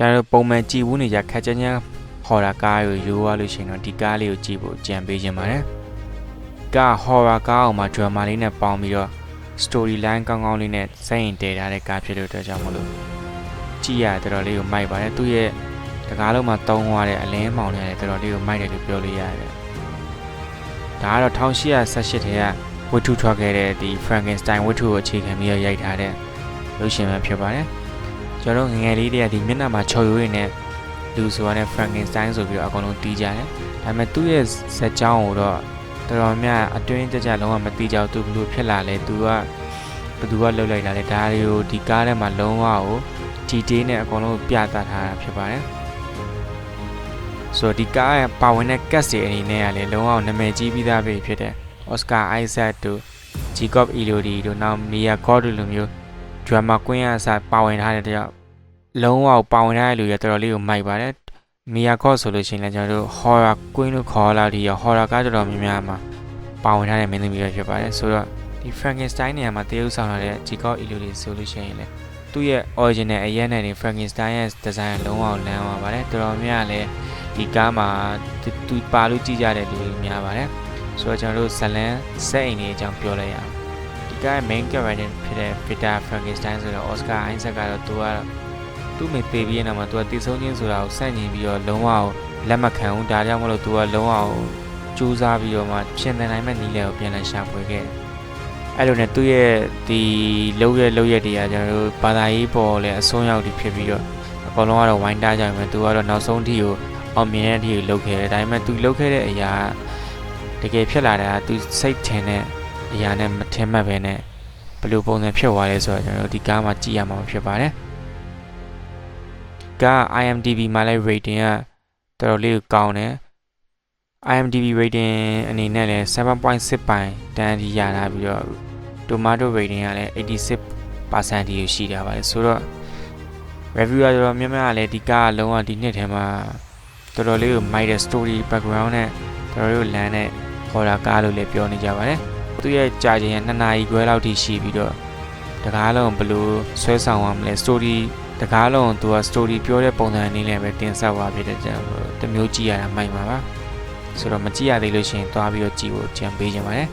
ကျွန်တော်တို့ပုံမှန်ကြည်ဘူးနေကြခက်ချမ်းချမ်းဟော်ရာကားကိုရိုးရလို့ရှိရင်တော့ဒီကားလေးကိုကြည့်ဖို့ကြံပေးခြင်းပါတယ်ကားဟော်ရာကားအောင်မှာ drama လေးနဲ့ပေါင်းပြီးတော့ story line ကောင်းကောင်းလေးနဲ့စိတ်ရင်တည်ထားတဲ့ကားဖြစ်တဲ့အတွက်ကြောင့်မလို့ကြည့်ရတော်တော်လေးကိုမိုက်ပါတယ်သူ့ရဲ့တကားလုံးမှာတုံးသွားတဲ့အလင်းမောင်လေးလည်းတော်တော်လေးကိုမိုက်တယ်လို့ပြောလို့ရတယ်ဒါကတော့1818ထဲကဝတ္ထုထွက်ခဲ့တဲ့ဒီ Frankenstein ဝတ္ထုကိုအခြေခံပြီးတော့ရိုက်ထားတဲ့ရုပ်ရှင်ပဲဖြစ်ပါတယ် ကျွန်တော်တို့ငယ်ငယ်လေးတည်းကဒီမျက်နှာမှာချော်ရိုးရင်းနဲ့လူဆိုတာနဲ့ Frankenstein ဆိုပြီးတော့အကုန်လုံးတီးကြတယ်ဒါပေမဲ့သူ့ရဲ့ဇာတ်ကြောင်းကိုတော့တော်တော်များအတွင်းကြကြလုံးဝမတီးကြဘူးသူဘလို့ဖြစ်လာလဲသူကဘယ်သူကလှုပ်လိုက်တာလဲဒါတွေကိုဒီကားထဲမှာလုံးဝကိုဒီတေးနဲ့အကုန်လုံးပြသထားတာဖြစ်ပါတယ်ဆိုတော့ဒီကားရဲ့ပါဝင်တဲ့ cast တွေအနေနဲ့ကလည်းလုံးဝနာမည်ကြီးပြီးသားပဲဖြစ်တဲ့ Oscar Isaac တို့ Jacob Elordi တို့နောက် Mia Goth တို့လိုမျိုး drama queen အစားပါဝင်ထားတဲ့တယောက်လုံးဝပါဝင်ထားတဲ့လူတွေတော်တော်လေးကိုမိုက်ပါတယ် Mia Goth ဆိုလို့ရှိရင်လည်းကျွန်တော်တို့ horror queen လို့ခေါ်လာပြီးတော့ horror ကားတော်တော်များများမှာပါဝင်ထားတဲ့မင်းသမီးပဲဖြစ်ပါတယ်ဆိုတော့ဒီ Frankenstein နေရာမှာတရုပ်ဆောင်လာတဲ့ Jacob Elordi ဆိုလို့ရှိရင်လည်းသူ့ရဲ့ original အရက်နဲ့နေ Frankenstein ရဲ့ design လုံးဝလမ်းသွားပါတယ်တော်တော်များများလည်းဒီကားမှာသူပါလို့ကြည့်ကြတဲ့လူတွေများပါတယ်ဆိုတော့ကျွန်တော်တို့ဇလန်စက်အိမ်လေးအကြောင်းပြောလိုက်ရအောင်ဒီ ကားရဲ့ main character ဖြစ်တဲ့ Peter Frankenstein ဆိုတော့ Oscar Isaac ကတော့သူကတော့သူ့မိသေးပြီးတဲ့နောက်မှာသူကတည်ဆုံးခြင်းဆိုတာကိုစန့်ကျင်ပြီးတော့လုံးဝလက်မခံဘူးဒါကြောင့်မလို့သူကလုံးဝစူးစမ်းပြီးတော့မှပြင်သင်နိုင်မဲ့နည်းလေးကိုပြန်လည်ရှာဖွေခဲ့တယ်အဲ့လိုနဲ့သူ့ရဲ့ဒီလုံရဲ့လုံရဲ့တွေကကျွန်တော်တို့ဘာသာရေးပေါ်လဲအဆုံးရောက်ပြီးဖြစ်ပြီးတော့အကောင်လုံးကတော့ဝိုင်းတားကြမယ်သူကတော့နောက်ဆုံးထိကိုအောင်မြင်တဲ့အထိကိုလုပ်ခဲ့တယ်ဒါပေမဲ့သူလုပ်ခဲ့တဲ့အရာတကယ်ဖြစ်လာတာကသူစိတ်ထင်တဲ့ အရာနဲ့မထင်မှတ်ပဲနဲ့ဘယ်လိုပုံစံဖြစ်သွားလဲဆိုတော့ကျွန်တော်တို့ဒီကားမှာကြည့်ရမှာဖြစ်ပါတယ်ကား IMDb မှာလည်း rating ကတော်တော်လေးကိုကောင်းတယ် IMDb rating အနေနဲ့လည်း7.6ပိုင်တန်းဒီရလာပြီးတော့ tomato rating ကလည်း86%ဒီရှိတာပါတယ်ဆိုတော့ review ကတော်တော်များများကလည်းဒီကားကလုံးဝဒီနှစ်ထဲမှာတော်တော်လေးကိုမိုက်တဲ့ story background နဲ့တော်တော်လေးကိုလမ်းတဲ့ horror ကားလို့လည်းပြောနေကြပါတယ် သူရဲ့ကြာချိန်က2နာရီခွဲလောက်ထိရှိပြီးတော့တကားလုံးဘယ်လိုဆွဲဆောင်ရမလဲ story တကားလုံးသူက story ပြောတဲ့ပုံစံအနေနဲ့ပဲတင်ဆက်သွားဖြစ်တဲ့ကြောင့်တမျိုးကြည့်ရတာမိုက်ပါပါဆိုတော့မကြည့်ရသေးလို့ရှိရင်သွားပြီးတော့ကြည့်ဖို့ကြံပေးကြပါတယ်